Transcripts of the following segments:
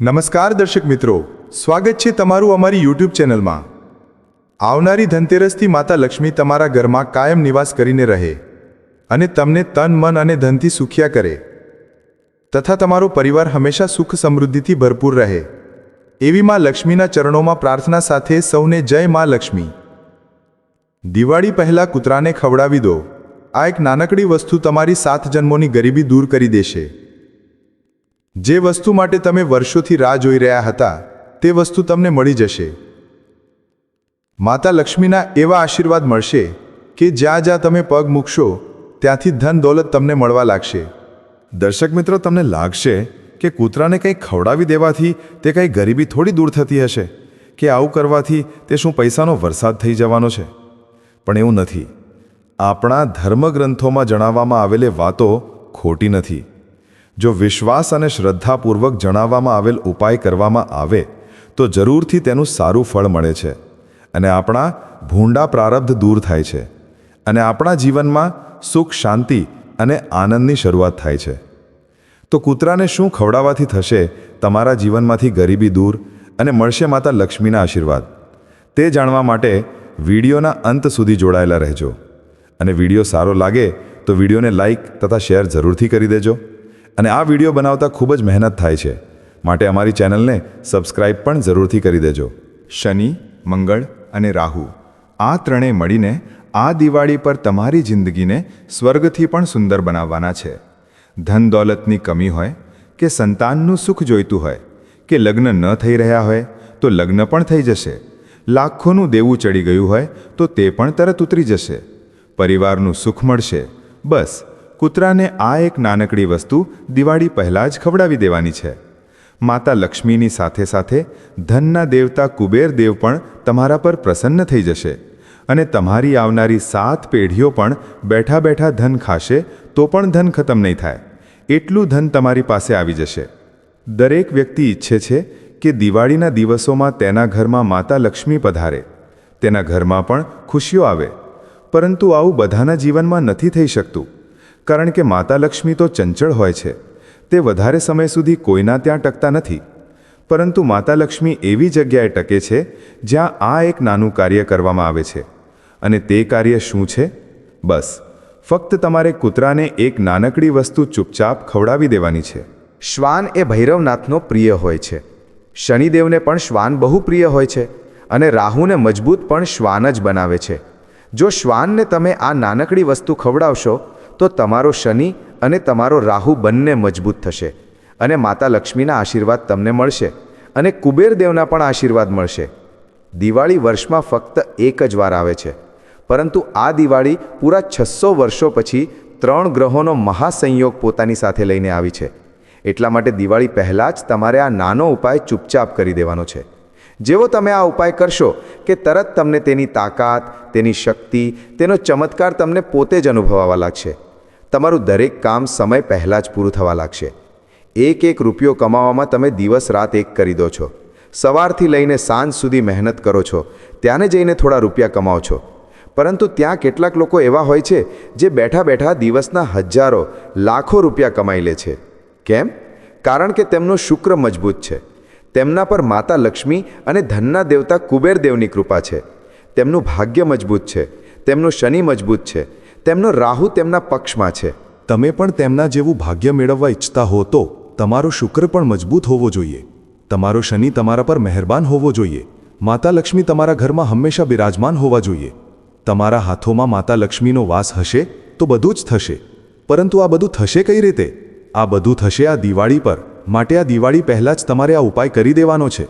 નમસ્કાર દર્શક મિત્રો, સ્વાગત છે તમારું અમારી યુટ્યુબ ચેનલમાં. આવનારી ધનતેરસથી માતા લક્ષ્મી તમારા ઘરમાં કાયમ નિવાસ કરીને રહે અને તમને તન, મન અને ધનથી સુખિયા કરે. તથા તમારો પરિવાર હંમેશા સુખ સમૃદ્ધિથી ભરપૂર રહે. એવી માં લક્ષ્મીના ચરણોમાં પ્રાર્થના સાથે સૌને જય માં લક્ષ્મી. દિવાળી પહેલાં કૂતરાને ખવડાવી દો. આ એક નાનકડી વસ્તુ તમારી સાત જન્મોની ગરીબી દૂર કરી દેશે. જે વસ્તુ માટે તમે વર્ષોથી રાહ જોઈ રહ્યા હતા, તે વસ્તુ તમને મળી જશે. માતા લક્ષ્મીના એવા આશીર્વાદ મળશે કે જ્યાં જ્યાં તમે પગ મૂકશો, ત્યાંથી ધન દોલત તમને મળવા લાગશે. દર્શક મિત્રો, તમને લાગશે કે કૂતરાને કંઈ ખવડાવી દેવાથી તે કંઈ ગરીબી થોડી દૂર થતી હશે, કે આવું કરવાથી તે શું પૈસાનો વરસાદ થઈ જવાનો છે? પણ એવું નથી. આપણા ધર્મગ્રંથોમાં જણાવવામાં આવેલી વાતો ખોટી નથી. જો વિશ્વાસ અને શ્રદ્ધાપૂર્વક જણાવવામાં આવેલ ઉપાય કરવામાં આવે, તો જરૂરથી તેનું સારું ફળ મળે છે. અને આપણા ભૂંડા પ્રારબ્ધ દૂર થાય છે. અને આપણા જીવનમાં સુખ, શાંતિ અને આનંદની શરૂઆત થાય છે. તો કૂતરાને શું ખવડાવવાથી થશે, તમારા જીવનમાંથી ગરીબી દૂર અને મળશે માતા લક્ષ્મીના આશીર્વાદ. તે જાણવા માટે વિડીયોના અંત સુધી જોડાયેલા રહેજો. અને વીડિયો સારો લાગે તો વિડીયોને લાઇક તથા શેર જરૂરથી કરી દેજો. અને આ વીડિયો બનાવતા ખૂબ જ મહેનત થાય છે. માટે અમારી ચેનલને સબસ્ક્રાઇબ પણ જરૂરથી કરી દેજો. શનિ, મંગળ અને રાહુ. આ ત્રણેય મળીને આ દિવાળી પર તમારી જિંદગીને સ્વર્ગથી પણ સુંદર બનાવવાના છે. ધન દોલતની કમી હોય કે સંતાનનું સુખ જોઈતું હોય કે લગ્ન ન થઈ રહ્યા હોય તો લગ્ન પણ થઈ જશે. લાખોનું દેવું ચડી ગયું હોય તો તે પણ તરત ઉતરી જશે. પરિવારનું સુખ મળશે. બસ કૂતરાને આ એક નાનકડી વસ્તુ દિવાળી પહેલાં જ ખવડાવી દેવાની છે. માતા લક્ષ્મીની સાથે સાથે ધનના દેવતા કુબેર દેવ પણ તમારા પર પ્રસન્ન થઈ જશે અને તમારી આવનારી સાત પેઢીઓ પણ બેઠા બેઠા ધન ખાશે તો પણ ધન ખતમ નહીં થાય. એટલું ધન તમારી પાસે આવી જશે. દરેક વ્યક્તિ ઈચ્છે છે કે દિવાળીના દિવસોમાં તેના ઘરમાં માતા લક્ષ્મી પધારે. તેના ઘરમાં પણ ખુશીઓ આવે. પરંતુ આવું બધાના જીવનમાં નથી થઈ શકતું. કારણ કે માતા લક્ષ્મી તો ચંચળ હોય છે. તે વધારે સમય સુધી કોઈના ત્યાં ટકતા નથી. પરંતુ માતા લક્ષ્મી એવી જગ્યાએ ટકે છે, જ્યાં આ એક નાનું કાર્ય કરવામાં આવે છે. અને તે કાર્ય શું છે? બસ. ફક્ત તમારે કૂતરાને એક નાનકડી વસ્તુ ચૂપચાપ ખવડાવી દેવાની છે. શ્વાન એ ભૈરવનાથનો પ્રિય હોય છે. શનિદેવને પણ શ્વાન બહુ પ્રિય હોય છે અને રાહુને મજબૂત પણ શ્વાન જ બનાવે છે. જો શ્વાનને તમે આ નાનકડી વસ્તુ ખવડાવશો તો તમારો શનિ અને તમારો રાહુ બંને મજબૂત થશે અને માતા લક્ષ્મીના આશીર્વાદ તમને મળશે અને કુબેરદેવના પણ આશીર્વાદ મળશે. દિવાળી વર્ષમાં ફક્ત એક જ વાર આવે છે, પરંતુ આ દિવાળી પૂરા છસો વર્ષો પછી ત્રણ ગ્રહોનો મહાસંયોગ પોતાની સાથે લઈને આવી છે. એટલા માટે દિવાળી પહેલાં જ તમારે આ નાનો ઉપાય ચૂપચાપ કરી દેવાનો છે. જેવો તમે આ ઉપાય કરશો કે તરત તમને તેની તાકાત, તેની શક્તિ, તેનો ચમત્કાર તમને પોતે જ અનુભવાવા લાગશે. તમારું દરેક કામ સમય પહેલાં જ પૂરું થવા લાગશે. એક એક રૂપિયો કમાવામાં તમે દિવસ રાત એક કરી દો છો. સવારથી લઈને સાંજ સુધી મહેનત કરો છો. ત્યાંને જઈને થોડા રૂપિયા કમાઓ છો. પરંતુ ત્યાં કેટલાક લોકો એવા હોય છે, જે બેઠા બેઠા દિવસના હજારો, લાખો રૂપિયા કમાઈ લે છે. કેમ? કારણ કે તેમનો શુક્ર મજબૂત છે. તેમના પર માતા લક્ષ્મી અને ધનના દેવતા કુબેરદેવની કૃપા છે. તેમનું ભાગ્ય મજબૂત છે. તેમનું શનિ મજબૂત છે. તેમનો રાહુ તેમના પક્ષમાં છે. તમે પણ તેમના જેવું ભાગ્ય મેળવવા ઈચ્છતા હો તો તમારો શુક્ર પણ મજબૂત હોવો જોઈએ. તમારો શનિ તમારા પર મહેરબાન હોવો જોઈએ. માતા લક્ષ્મી તમારા ઘરમાં હંમેશા બિરાજમાન હોવા જોઈએ. તમારા હાથોમાં માતા લક્ષ્મીનો વાસ હશે તો બધું જ થશે. પરંતુ આ બધું થશે કઈ રીતે? આ બધું થશે આ દિવાળી પર. માટે આ દિવાળી પહેલાં જ તમારે આ ઉપાય કરી દેવાનો છે.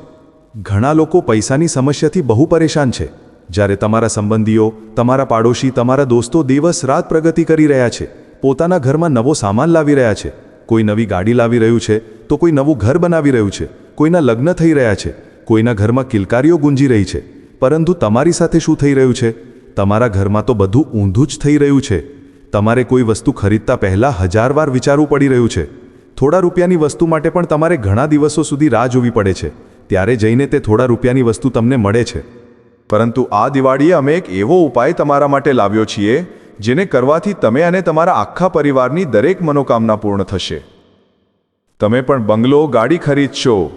ઘણા લોકો પૈસાની સમસ્યાથી બહુ પરેશાન છે. જ્યારે તમારા સંબંધીઓ, તમારા પાડોશી, તમારા દોસ્તો દિવસ રાત પ્રગતિ કરી રહ્યા છે, પોતાના ઘરમાં નવો સામાન લાવી રહ્યા છે, કોઈ નવી ગાડી લાવી રહ્યું છે, તો કોઈ નવું ઘર બનાવી રહ્યું છે, કોઈના લગ્ન થઈ રહ્યા છે, કોઈના ઘરમાં કિલકારીઓ ગુંજી રહી છે. પરંતુ તમારી સાથે શું થઈ રહ્યું છે? તમારા ઘરમાં તો બધું ઊંધું જ થઈ રહ્યું છે. તમારે કોઈ વસ્તુ ખરીદતા પહેલાં હજાર વાર વિચારવું પડી રહ્યું છે. થોડા રૂપિયાની વસ્તુ માટે પણ તમારે ઘણા દિવસો સુધી રાહ જોવી પડે છે. ત્યારે જઈને તે થોડા રૂપિયાની વસ્તુ તમને મળે છે. પરંતુ આ દિવાળીએ અમે એક એવો ઉપાય તમારા માટે લાવ્યો છીએ, જેને કરવાથી તમે અને તમારા આખા પરિવારની દરેક મનોકામના પૂર્ણ થશે. તમે પણ બંગલો, ગાડી ખરીદશો.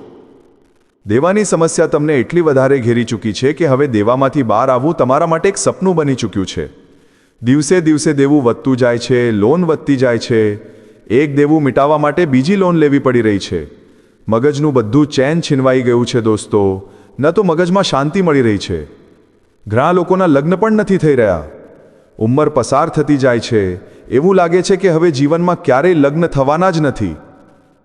દેવાની સમસ્યા તમને એટલી વધારે ઘેરી ચૂકી છે કે હવે દેવામાંથી બહાર આવવું તમારા માટે એક સપનું બની ચૂક્યું છે. દિવસે દિવસે દેવું વધતું જાય છે, લોન વધતી જાય છે. એક દેવું મિટાવવા માટે બીજી લોન લેવી પડી રહી છે. મગજનું બધું ચેન છીનવાઈ ગયું છે દોસ્તો. ન તો મગજમાં શાંતિ મળી રહી છે. ઘણા લોકોના લગ્ન પણ નથી થઈ રહ્યા. ઉંમર પસાર થતી જાય છે. એવું લાગે છે કે હવે જીવનમાં ક્યારેય લગ્ન થવાના જ નથી.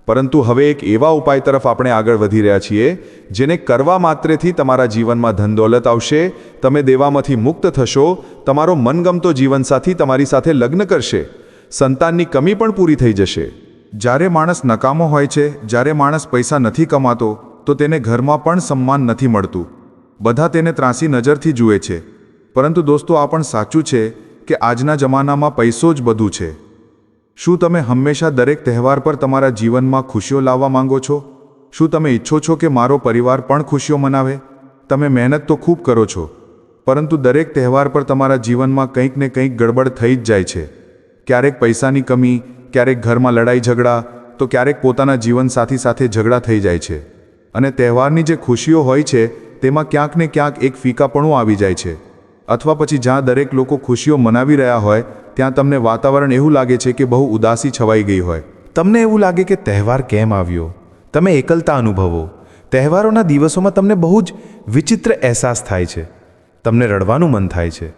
પરંતુ હવે એક એવા ઉપાય તરફ આપણે આગળ વધી રહ્યા છીએ, જેને કરવા માત્રેથી તમારા જીવનમાં ધન દોલત આવશે, તમે દેવામાંથી મુક્ત થશો, તમારો મનગમતો જીવનસાથી તમારી સાથે લગ્ન કરશે. સંતાનની કમી પણ પૂરી થઈ જશે. જ્યારે માણસ નકામો હોય છે, જ્યારે માણસ પૈસા નથી કમાતો, તો તેને ઘરમાં પણ સન્માન નથી મળતું. બધા તેને ત્રાસી નજરથી જુએ છે. પરંતુ દોસ્તો, આ પણ સાચું છે કે આજના જમાનામાં પૈસો જ બધું છે. શું તમે હંમેશા દરેક તહેવાર પર તમારા જીવનમાં ખુશીઓ લાવવા માંગો છો? શું તમે ઈચ્છો છો કે મારો પરિવાર પણ ખુશીઓ મનાવે? તમે મહેનત તો ખૂબ કરો છો, પરંતુ દરેક તહેવાર પર તમારા જીવનમાં કંઈક ને કંઈક ગડબડ થઈ જ જાય છે. ક્યારેક પૈસાની કમી, ક્યારેક ઘરમાં લડાઈ ઝઘડા, તો ક્યારેક પોતાના જીવનસાથી સાથે ઝઘડા થઈ જાય છે. અને તહેવારની જે ખુશીઓ હોય છે તેમાં ક્યાંક ને ક્યાંક એક ફીકાપણું આવી જાય છે. અથવા પછી જ્યાં દરેક લોકો ખુશીઓ મનાવી રહ્યા હોય, ત્યાં તમને વાતાવરણ એવું લાગે છે કે બહુ ઉદાસી છવાઈ ગઈ હોય. તમને એવું લાગે કે તહેવાર કેમ આવ્યો? તમે એકલતા અનુભવો. તહેવારોના દિવસોમાં તમને બહુ જ વિચિત્ર અહેસાસ થાય છે. તમને રડવાનું મન થાય છે.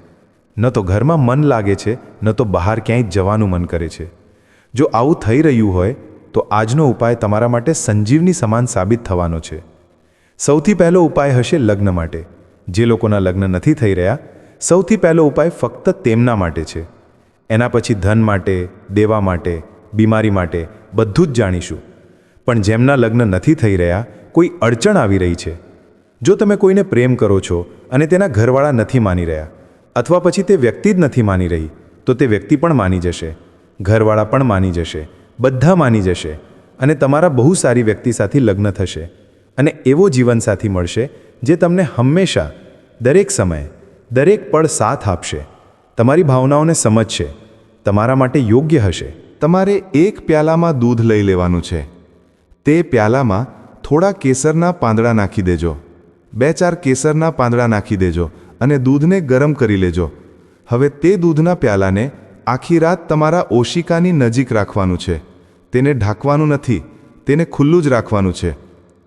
ન તો ઘરમાં મન લાગે છે, ન તો બહાર ક્યાંય જવાનું મન કરે છે. જો આવું થઈ રહ્યું હોય, તો આજનો ઉપાય તમારા માટે સંજીવની સમાન સાબિત થવાનો છે. સૌથી પહેલો ઉપાય હશે લગ્ન માટે. જે લોકોના લગ્ન નથી થઈ રહ્યા, સૌથી પહેલો ઉપાય ફક્ત તેમના માટે છે. એના પછી ધન માટે, દેવા માટે, બીમારી માટે બધું જ જાણીશું. પણ જેમના લગ્ન નથી થઈ રહ્યા, કોઈ અડચણ આવી રહી છે. જો તમે કોઈને પ્રેમ કરો છો અને તેના ઘરવાળા નથી માની રહ્યા, અથવા પછી તે વ્યક્તિ જ નથી માની રહી, તો તે વ્યક્તિ પણ માની જશે. ઘરવાળા પણ માની જશે. બધા માની જશે. અને તમારા બહુ સારી વ્યક્તિ સાથે લગ્ન થશે. અને એવો જીવનસાથી મળશે જે તમને હંમેશા, દરેક સમયે, દરેક પળ સાથ આપશે. તમારી ભાવનાઓને સમજશે. તમારા માટે યોગ્ય હશે. તમારે એક પ્યાલામાં દૂધ લઈ લેવાનું છે. તે પ્યાલામાં થોડા કેસરના પાંદડા નાખી દેજો. બે ચાર કેસરના પાંદડા નાખી દેજો અને દૂધને ગરમ કરી લેજો. હવે તે દૂધના પ્યાલાને આખી રાત તમારા ઓશિકાની નજીક રાખવાનું છે. તેને ઢાંકવાનું નથી. તેને ખુલ્લું જ રાખવાનું છે.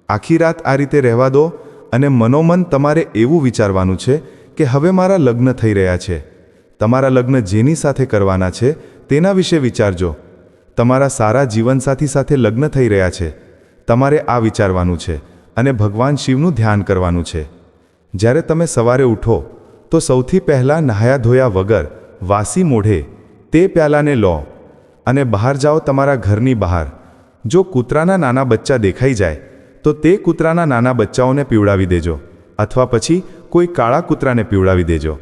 આખી રાત આ રીતે રહેવા દો અને મનોમન તમારે એવું વિચારવાનું છે કે હવે મારા લગ્ન થઈ રહ્યા છે. તમારા લગ્ન જેની સાથે કરવાના છે તેના વિશે વિચારજો. તમારા સારા જીવનસાથી સાથે લગ્ન થઈ રહ્યા છે. તમારે આ વિચારવાનું છે અને ભગવાન શિવનું ધ્યાન કરવાનું છે. જ્યારે તમે સવારે ઉઠો, તો સૌથી પહેલાં નહાયા ધોયા વગર વાસી મોઢે તે પ્યાલાને લો અને બહાર જાઓ તમારા ઘરની બહાર. જો કૂતરાના નાના બચ્ચા દેખાઈ જાય તો તે કૂતરાના નાના બચ્ચાઓને પીવડાવી દેજો, અથવા પછી કોઈ કાળા કૂતરાને પીવડાવી દેજો.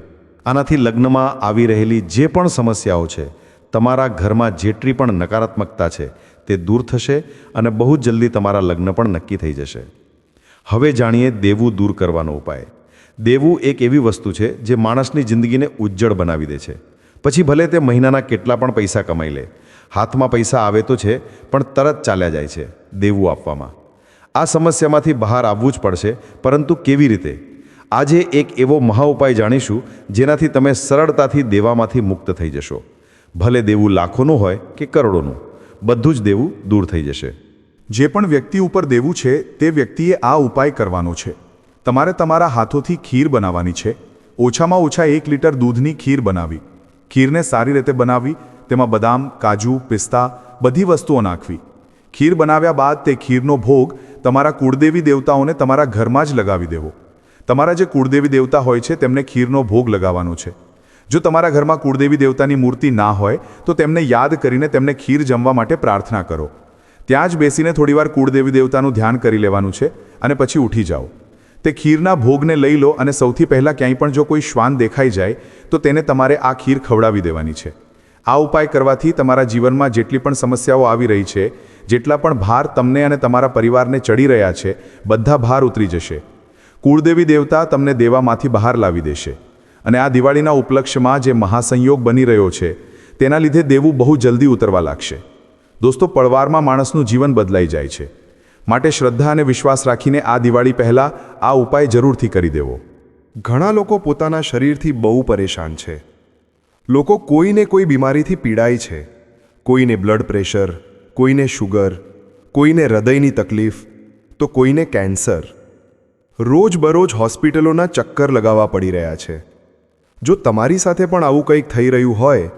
આનાથી લગ્નમાં આવી રહેલી જે પણ સમસ્યાઓ છે, તમારા ઘરમાં જેટલી પણ નકારાત્મકતા છે, તે દૂર થશે અને બહુ જલ્દી તમારા લગ્ન પણ નક્કી થઈ જશે. હવે જાણીએ દેવું દૂર કરવાનો ઉપાય. દેવું એક એવી વસ્તુ છે જે માણસની જિંદગીને ઉજ્જળ બનાવી દે છે. પછી ભલે તે મહિનાના કેટલા પણ પૈસા કમાઈ લે. હાથમાં પૈસા આવે તો છે, પણ તરત ચાલ્યા જાય છે, દેવું આપવામાં. આ સમસ્યામાંથી બહાર આવવું જ પડશે, પરંતુ કેવી રીતે? આજે એક એવો મહા ઉપાય જાણીશું, જેનાથી તમે સરળતાથી દેવામાંથી મુક્ત થઈ જશો. ભલે દેવું લાખોનું હોય કે કરોડોનું, બધું જ દેવું દૂર થઈ જશે. જે પણ વ્યક્તિ ઉપર દેવું છે, તે વ્યક્તિએ આ ઉપાય કરવાનો છે. તમારે તમારા હાથોથી ખીર બનાવવાની છે. ઓછામાં ઓછા એક લીટર દૂધની ખીર બનાવી. ખીરને સારી રીતે બનાવી, તેમાં બદામ, કાજુ, પિસ્તા, બધી વસ્તુઓ નાખવી. ખીર બનાવ્યા બાદ તે ખીરનો ભોગ તમારા કુળદેવી દેવતાઓને તમારા ઘરમાં જ લગાવી દેવો. તમારા જે કુળદેવી દેવતા હોય છે, તેમને ખીરનો ભોગ લગાવવાનો છે. જો તમારા ઘરમાં કુળદેવી દેવતાની મૂર્તિ ના હોય, તો તેમને યાદ કરીને તેમને ખીર જમવા માટે પ્રાર્થના કરો. ત્યાં જ બેસીને થોડીવાર કુળદેવી દેવતાનું ધ્યાન કરી લેવાનું છે અને પછી ઉઠી જાઓ. તે ખીરના ભોગને લઈ લો અને સૌથી પહેલાં ક્યાંય પણ જો કોઈ શ્વાન દેખાઈ જાય, તો તેને તમારે આ ખીર ખવડાવી દેવાની છે. આ ઉપાય કરવાથી તમારા જીવનમાં જેટલી પણ સમસ્યાઓ આવી રહી છે, જેટલા પણ ભાર તમને અને તમારા પરિવારને ચડી રહ્યા છે, બધા ભાર ઉતરી જશે. કુળદેવી દેવતા તમને દેવામાંથી બહાર લાવી દેશે. અને આ દિવાળીના ઉપલક્ષ્યમાં જે મહાસંયોગ બની રહ્યો છે, તેના લીધે દેવું બહુ જલ્દી ઉતરવા લાગશે. દોસ્તો, પળવારમાં માણસનું જીવન બદલાઈ જાય છે. માટે શ્રદ્ધા અને વિશ્વાસ રાખીને આ દિવાળી પહેલાં આ ઉપાય જરૂરથી કરી દેવો. ઘણા લોકો પોતાના શરીરથી બહુ પરેશાન છે. લોકો કોઈને કોઈ બીમારીથી પીડાય છે. કોઈને બ્લડ પ્રેશર કોઈને શુગર કોઈને હૃદયની તકલીફ, તો કોઈને કેન્સર રોજબરોજ હોસ્પિટલોના ચક્કર લગાવવા પડી રહ્યા છે. જો તમારી સાથે પણ આવું કંઈક થઈ રહ્યું હોય,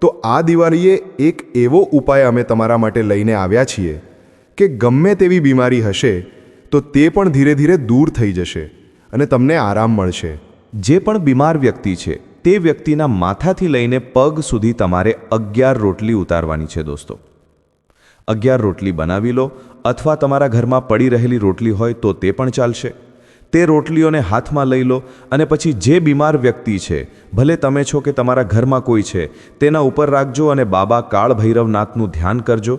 તો આ દિવાળીએ એક એવો ઉપાય અમે તમારા માટે લઈને આવ્યા છીએ કે ગમે તેવી બીમારી હશે, તો તે પણ ધીરે ધીરે દૂર થઈ જશે અને તમને આરામ મળશે. જે પણ બીમાર વ્યક્તિ છે તે વ્યક્તિના માથાથી લઈને પગ સુધી તમારે અગિયાર રોટલી ઉતારવાની છે દોસ્તો. અગિયાર રોટલી બનાવી લો અથવા તમારા ઘરમાં પડી રહેલી રોટલી હોય તો તે પણ ચાલશે. તે રોટલીઓને હાથમાં લઈ લો અને પછી જે બીમાર વ્યક્તિ છે, ભલે તમે છો કે તમારા ઘરમાં કોઈ છે, તેના ઉપર રાખજો અને બાબા કાળ ભૈરવનાથનું ધ્યાન કરજો.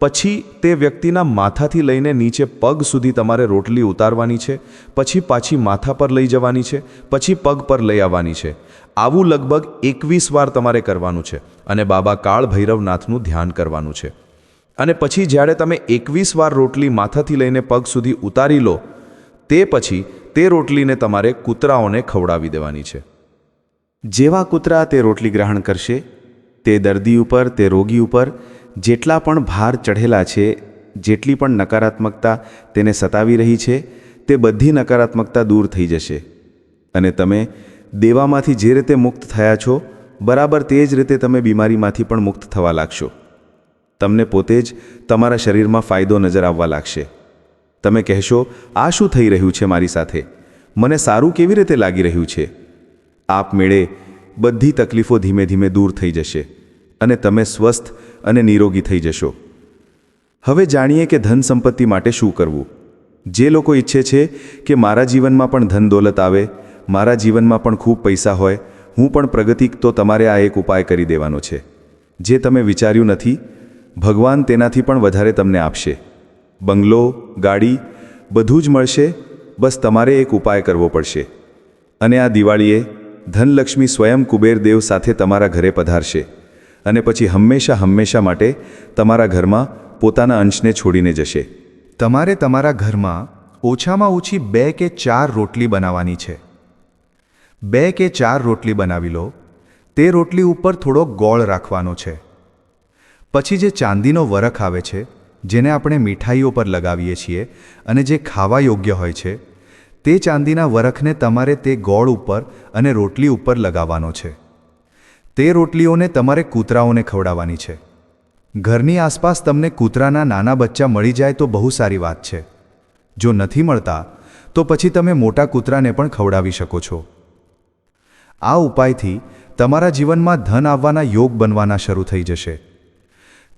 પછી તે વ્યક્તિના માથાથી લઈને નીચે પગ સુધી તમારે રોટલી ઉતારવાની છે, પછી પાછી માથા પર લઈ જવાની છે, પછી પગ પર લઈ આવવાની છે. આવું લગભગ એકવીસ વાર તમારે કરવાનું છે અને બાબા કાળ ભૈરવનાથનું ધ્યાન કરવાનું છે. અને પછી જ્યારે તમે એકવીસ વાર રોટલી માથાથી લઈને પગ સુધી ઉતારી લો, તે પછી તે રોટલીને તમારે કૂતરાઓને ખવડાવી દેવાની છે. જેવા કૂતરા તે રોટલી ગ્રહણ કરશે, તે દર્દી ઉપર, તે રોગી ઉપર, જેટલા પણ ભાર ચઢેલા છે, જેટલી પણ નકારાત્મકતા તેને સતાવી રહી છે, તે બધી નકારાત્મકતા દૂર થઈ જશે. અને તમે દેવામાંથી જે રીતે મુક્ત થયા છો, બરાબર તે જ રીતે તમે બીમારીમાંથી પણ મુક્ત થવા લાગશો. તમને પોતે જ તમારા શરીરમાં ફાયદો નજર આવવા લાગશે. તમે કહેશો, આ શું થઈ રહ્યું છે મારી સાથે? મને સારું કેવી રીતે લાગી રહ્યું છે? આપમેળે બધી તકલીફો ધીમે ધીમે દૂર થઈ જશે અને તમે સ્વસ્થ અને નિરોગી થઈ જશો. હવે જાણીએ કે ધન સંપત્તિ માટે શું કરવું? જે લોકો ઈચ્છે છે કે મારા જીવનમાં પણ ધન દોલત આવે મારા જીવનમાં પણ ખૂબ પૈસા હોય, હું પણ પ્રગતિ તો તમારે આ એક ઉપાય કરી દેવાનો છે. જે તમે વિચાર્યું નથી, ભગવાન તેનાથી પણ વધારે તમને આપશે. બંગલો, ગાડી, બધું જ મળશે, બસ તમારે એક ઉપાય કરવો પડશે. અને આ દિવાળીએ ધનલક્ષ્મી સ્વયં કુબેરદેવ સાથે તમારા ઘરે પધારશે. અને પછી હંમેશા હંમેશા માટે તમારા ઘરમાં પોતાના અંશને છોડીને જશે. તમારે તમારા ઘરમાં ઓછામાં ઓછી બે કે ચાર રોટલી બનાવવાની છે. બે કે ચાર રોટલી બનાવી લો. તે રોટલી ઉપર થોડો ગોળ રાખવાનો છે. પછી જે ચાંદીનો વરખ આવે છે, જેને આપણે મીઠાઈઓ પર લગાવીએ છીએ અને જે ખાવા યોગ્ય હોય છે, તે ચાંદીના વરખને તમારે તે ગોળ ઉપર અને રોટલી ઉપર લગાવવાનો છે. તે રોટલીઓને તમારે કૂતરાઓને ખવડાવવાની છે. ઘરની આસપાસ તમને કૂતરાના નાના બચ્ચા મળી જાય તો બહુ સારી વાત છે. જો નથી મળતા, તો પછી તમે મોટા કૂતરાને પણ ખવડાવી શકો છો. આ ઉપાયથી તમારા જીવનમાં ધન આવવાના યોગ બનવાના શરૂ થઈ જશે.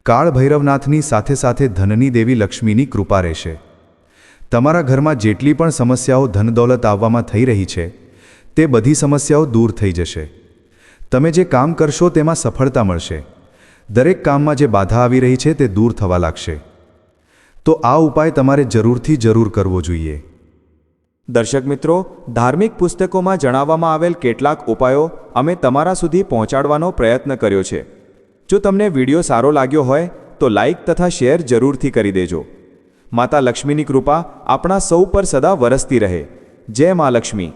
કાળ ભૈરવનાથની સાથે સાથે ધનની દેવી લક્ષ્મીની કૃપા રહેશે. તમારા ઘરમાં જેટલી પણ સમસ્યાઓ ધન દોલત આવવામાં થઈ રહી છે, તે બધી સમસ્યાઓ દૂર થઈ જશે. તમે જે કામ કરશો તેમાં સફળતા મળશે. દરેક કામમાં જે બાધા આવી રહી છે તે દૂર થવા લાગશે. તો આ ઉપાય તમારે જરૂરથી જરૂર કરવો જોઈએ. દર્શક મિત્રો, ધાર્મિક પુસ્તકોમાં જણાવવામાં આવેલ કેટલાક ઉપાયો અમે તમારા સુધી પહોંચાડવાનો પ્રયત્ન કર્યો છે. જો તમને વીડિયો સારો લાગ્યો હોય, તો લાઈક તથા શેર જરૂરથી કરી દેજો. માતા લક્ષ્મીની કૃપા આપણા સૌ પર સદા વરસતી રહે. જય મા લક્ષ્મી.